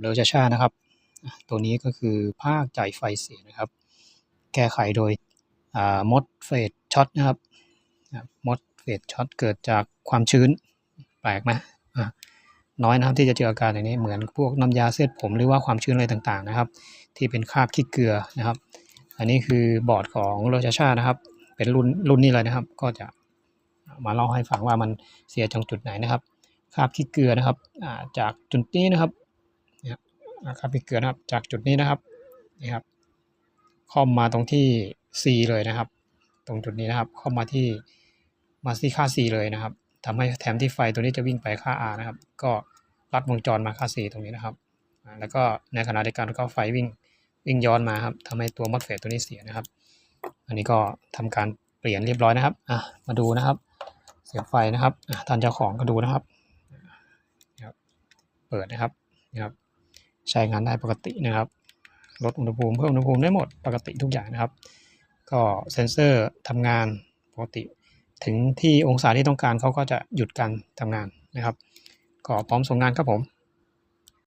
เลอชาชานะครับ ตัวนี้ก็คือภาคจ่ายไฟเสียนะครับ แก้ไขโดยมดเฟดช็อตนะครับมดเฟดช็อตเกิดจากความชื้นแปลกไหมน้อยนะครับที่จะเจออาการอย่างนี้เหมือนพวกน้ำยาเส้นผมหรือว่าความชื้นอะไรต่างๆนะครับ ที่เป็นคราบขี้เกลือนะครับ อันนี้คือบอร์ดของโรชาชานะครับ เป็นรุ่นรุ่นนี้เลยนะครับ ก็จะมาเล่าให้ฟังว่ามันเสียตรงจุดไหนนะครับคราบขี้เกลือนะครับจากจุดนี้นะครับ นี่ยอ่าคราบขี้เกลือนะครับ จากจุดนี้นะครับนี่ครับคอมมาตรงที่ C เลยนะครับ ตรงจุดนี้นะครับข้ามาที่มาที่ค่า C เลยนะครับทำให้แถมที่ไฟตัวนี้จะวิ่งไปค่า R นะครับ ก็ลัดวงจรมาค่า C ตรงนี้นะครับอ่าแล้วก็ในขณะเดียวกันก็ไฟวิ่งวิ่งย้อนมาครับทำให้ตัวมอสเฟตตัวนี้เสียนะครับ อันนี้ก็ทำการเปลี่ยนเรียบร้อยนะครับอะมาดูนะครับ เสียบไฟนะครับอะท่านเจ้าของก็ดูนะครับนะครับเปิดนะครับนะครับ ใช้งานได้ปกตินะครับ ลดอุณหภูมิเพิ่มอุณหภูมิได้หมดปกติทุกอย่างนะครับ ก็เซ็นเซอร์ทำงานปกติ ถึงที่องศาที่ต้องการเขาก็จะหยุดการทำงานนะครับ ก็พร้อมส่งงานครับผม